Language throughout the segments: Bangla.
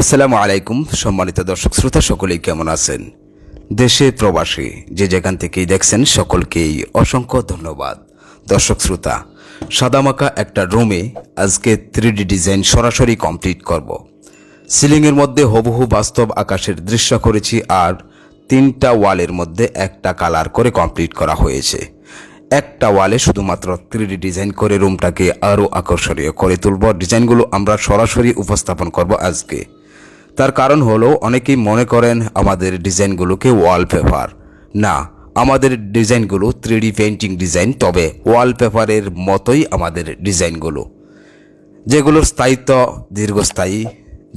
আসসালামু আলাইকুম, সম্মানিত দর্শক শ্রোতা, সকলেই কেমন আছেন? দেশে প্রবাসী যে যেখান থেকেই দেখছেন, সকলকেই অসংখ্য ধন্যবাদ। দর্শক শ্রোতা, সাদামাকা একটা রুমে আজকে থ্রি ডিজাইন সরাসরি কমপ্লিট করব। সিলিংয়ের মধ্যে হুবহু বাস্তব আকাশের দৃশ্য করেছি আর তিনটা ওয়ালের মধ্যে একটা কালার করে কমপ্লিট করা হয়েছে। একটা ওয়ালে শুধুমাত্র থ্রি ডিজাইন করে রুমটাকে আরও আকর্ষণীয় করে তুলব। ডিজাইনগুলো আমরা সরাসরি উপস্থাপন করব আজকে। তার কারণ হলো অনেকেই মনে করেন আমাদের ডিজাইনগুলোকে ওয়ালপেপার না, আমাদের ডিজাইনগুলো থ্রি পেন্টিং ডিজাইন তবে ওয়ালপেপারের মতোই আমাদের ডিজাইনগুলো। যেগুলোর স্থায়িত্ব দীর্ঘস্থায়ী,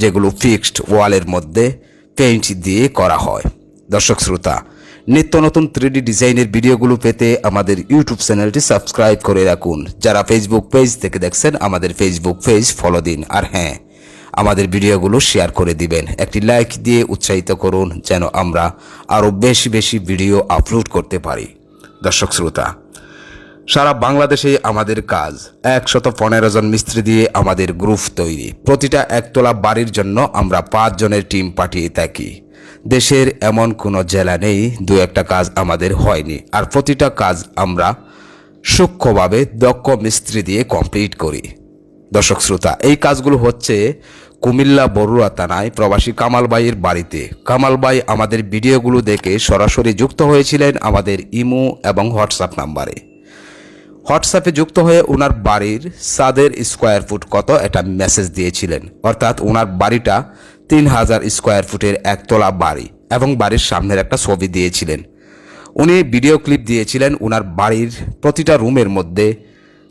যেগুলো ফিক্সড ওয়ালের মধ্যে পেইন্ট দিয়ে করা হয়। দর্শক শ্রোতা, নিত্য নতুন থ্রি ডিজাইনের ভিডিওগুলো পেতে আমাদের ইউটিউব চ্যানেলটি সাবস্ক্রাইব করে রাখুন। যারা ফেসবুক পেজ থেকে দেখছেন, আমাদের ফেসবুক পেজ ফলো দিন। আর হ্যাঁ আমাদের ভিডিওগুলো শেয়ার করে দিবেন। একটি লাইক দিয়ে উৎসাহিত করুন যেন আমরা আরও বেশি বেশি ভিডিও আপলোড করতে পারি। দর্শক শ্রোতা, সারা বাংলাদেশে আমাদের কাজ একশত পনেরো জন মিস্ত্রি দিয়ে আমাদের গ্রুপ তৈরি। প্রতিটা একতলা বাড়ির জন্য আমরা পাঁচ জনের টিম পাঠিয়ে থাকি। দেশের এমন কোনো জেলা নেই, দু একটা কাজ আমাদের হয়নি। আর প্রতিটা কাজ আমরা সূক্ষ্মভাবে দক্ষ মিস্ত্রি দিয়ে কমপ্লিট করি। দর্শক শ্রোতা, এই কাজগুলো হচ্ছে কুমিল্লা বড়ুয়া থানায় প্রবাসী কামাল ভাইয়ের বাড়িতে। কামাল ভাই আমাদের ভিডিওগুলো দেখে সরাসরি যুক্ত হয়েছিলেন আমাদের ইমো এবং হোয়াটসঅ্যাপ নাম্বারে। হোয়াটসঅ্যাপে যুক্ত হয়ে ওনার বাড়ির সাদের স্কোয়ার ফুট কত এটা মেসেজ দিয়েছিলেন। অর্থাৎ ওনার বাড়িটা তিন হাজার স্কোয়ার ফুটের একতলা বাড়ি এবং বাড়ির সামনের একটা ছবি দিয়েছিলেন। উনি ভিডিও ক্লিপ দিয়েছিলেন ওনার বাড়ির প্রতিটা রুমের মধ্যে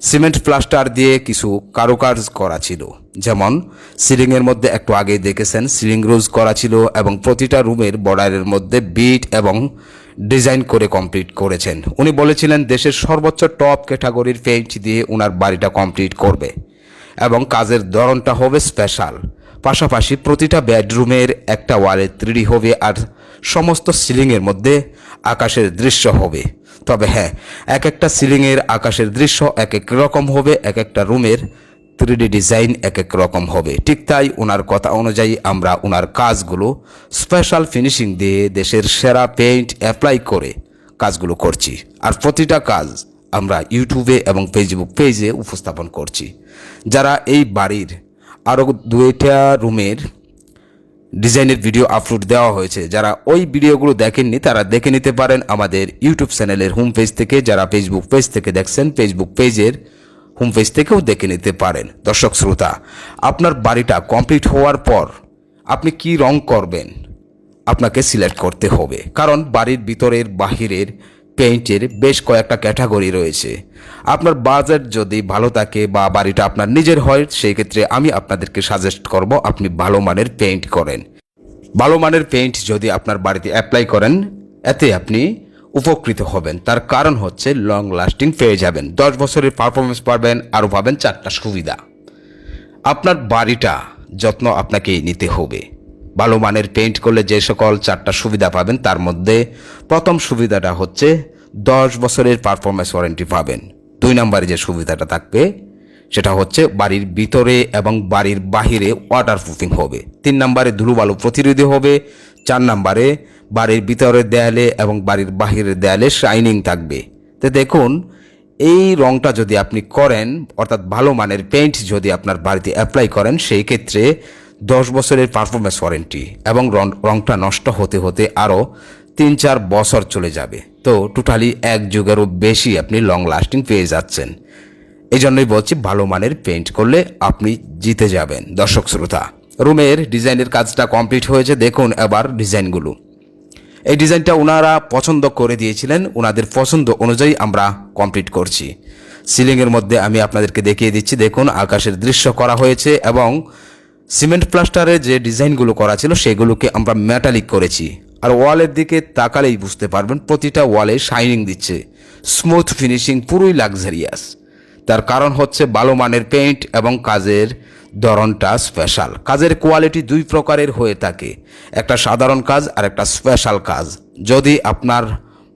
সিমেন্ট প্লাস্টার দিয়ে কিছু কারুকাজ করা ছিল। যেমন, সিলিংয়ের মধ্যে একটু আগেই দেখেছেন, সিলিং রোজ করা ছিল এবং প্রতিটা রুমের বর্ডারের মধ্যে বিট এবং ডিজাইন করে কমপ্লিট করেছেন। উনি বলেছিলেন, দেশের সর্বোচ্চ টপ ক্যাটাগরির পেইন্ট দিয়ে ওনার বাড়িটা কমপ্লিট করবে এবং কাজের ধরনটা হবে স্পেশাল। পাশাপাশি প্রতিটা বেডরুমের একটা ওয়ালে থ্রিডি হবে আর সমস্ত সিলিংয়ের মধ্যে আকাশের দৃশ্য হবে। তবে হ্যাঁ এক একটা সিলিংয়ের আকাশের দৃশ্য এক এক রকম হবে এক একটা রুমের থ্রিডি ডিজাইন এক এক রকম হবে। ঠিক তাই ওনার কথা অনুযায়ী আমরা ওনার কাজগুলো স্পেশাল ফিনিশিং দিয়ে দেশের সেরা পেইন্ট অ্যাপ্লাই করে কাজগুলো করছি। আর প্রতিটা কাজ আমরা ইউটিউবে এবং ফেসবুক পেজে উপস্থাপন করছি। যারা এই বাড়ির আরও দুইটা রুমের ডিজাইনের ভিডিও আপলোড দেওয়া হয়েছে। যারা ওই ভিডিওগুলো দেখেননি, তারা দেখে নিতে পারেন আমাদের ইউটিউব চ্যানেলের হোম পেজ থেকে। যারা ফেসবুক পেজ থেকে দেখছেন ফেসবুক পেজের হোম পেজ থেকেও দেখে নিতে পারেন। দর্শক শ্রোতা, আপনার বাড়িটা কমপ্লিট হওয়ার পর আপনি কি রং করবেন? আপনাকে সিলেক্ট করতে হবে। কারণ বাড়ির ভিতরের, বাহিরের পেইন্টের বেশ কয়েকটা ক্যাটাগরি রয়েছে। আপনার বাজেট যদি ভালো থাকে বা বাড়িটা আপনার নিজের হয় সেই ক্ষেত্রে আমি আপনাদেরকে সাজেস্ট করব আপনি ভালো মানের পেইন্ট করেন। ভালো মানের পেইন্ট যদি আপনার বাড়িতে অ্যাপ্লাই করেন, এতে আপনি উপকৃত হবেন। তার কারণ হচ্ছে লং লাস্টিং পেয়ে যাবেন। দশ বছরের পারফরমেন্স পাবেন, আরও পাবেন চারটা সুবিধা। আপনার বাড়িটা যত্ন আপনাকেই নিতে হবে। ভালো মানের পেইন্ট করলে যে সকল চারটা সুবিধা পাবেন, তার মধ্যে প্রথম সুবিধাটা হচ্ছে দশ বছরের পারফরমেন্স ওয়ারেন্টি পাবেন। দুই নম্বরে যে সুবিধাটা থাকবে, সেটা হচ্ছে বাড়ির ভিতরে এবং বাড়ির বাহিরে ওয়াটার প্রুফিং হবে। তিন নম্বরে ধুলোবালু প্রতিরোধী হবে, চার নম্বরে বাড়ির ভিতরের দেয়ালে এবং বাড়ির বাহিরের দেয়ালে শাইনিং থাকবে। তো দেখুন, এই রংটা যদি আপনি করেন, অর্থাৎ ভালো মানের পেইন্ট যদি আপনার বাড়িতে অ্যাপ্লাই করেন, সেই ক্ষেত্রে দশ বছরের পারফরমেন্স ওয়ারেন্টি এবং রংটা নষ্ট হতে হতে আরও তিন চার বছর চলে যাবে। তো টোটালি এক যুগেরও বেশি আপনি লং লাস্টিং পেয়ে যাচ্ছেন। এই জন্যই বলছি ভালো মানের পেইন্ট করলে আপনি জিতে যাবেন। দর্শক শ্রোতা, রুমের ডিজাইনের কাজটা কমপ্লিট হয়েছে। দেখুন এবার ডিজাইনগুলো। এই ডিজাইনটা ওনারা পছন্দ করে দিয়েছিলেন। ওনাদের পছন্দ অনুযায়ী আমরা কমপ্লিট করছি। সিলিংয়ের মধ্যে আমি আপনাদেরকে দেখিয়ে দিচ্ছি। দেখুন, আকাশের দৃশ্য করা হয়েছে এবং সিমেন্ট প্লাস্টারের যে ডিজাইনগুলো করা ছিল, সেগুলোকে আমরা মেটালিক করেছি। আর ওয়ালের দিকে তাকালেই বুঝতে পারবেন, প্রতিটা ওয়ালে শাইনিং দিচ্ছে। স্মুথ ফিনিশিং পুরোই লাক্সারিয়াস তার কারণ হচ্ছে ভালো মানের পেইন্ট এবং কাজের ধরনটা স্পেশাল কাজের কোয়ালিটি দুই প্রকারের হয়ে থাকে। একটা সাধারণ কাজ, আর একটা স্পেশাল কাজ। যদি আপনার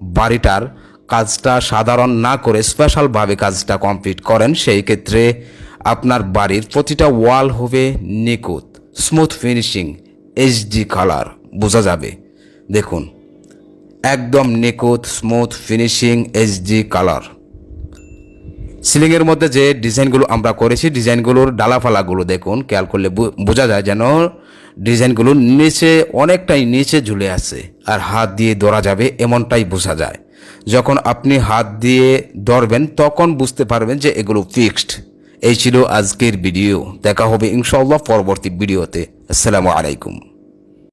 বাড়িটার কাজটা সাধারণ না করে স্পেশালভাবে কাজটা কমপ্লিট করেন, সেই ক্ষেত্রে আপনার বাড়ির প্রতিটা ওয়াল হবে নিখুঁত স্মুথ ফিনিশিং এইচডি কালার বোঝা যাবে। দেখুন, একদম নিখুঁত স্মুথ ফিনিশিং এইচডি কালার সিলিংয়ের মধ্যে যে ডিজাইনগুলো আমরা করেছি, ডিজাইনগুলোর ডালাফালাগুলো দেখুন, খেয়াল করলে বোঝা যায় যেন ডিজাইনগুলো নিচে অনেকটাই নিচে ঝুলে আছে, আর হাত দিয়ে ধরা যাবে এমনটাই বোঝা যায়। যখন আপনি হাত দিয়ে ধরবেন, তখন বুঝতে পারবেন যে এগুলো ফিক্সড এই ছিল আজকের ভিডিও। দেখা হবে ইনশাল্লাহ পরবর্তী ভিডিওতে। আসসালামু আলাইকুম।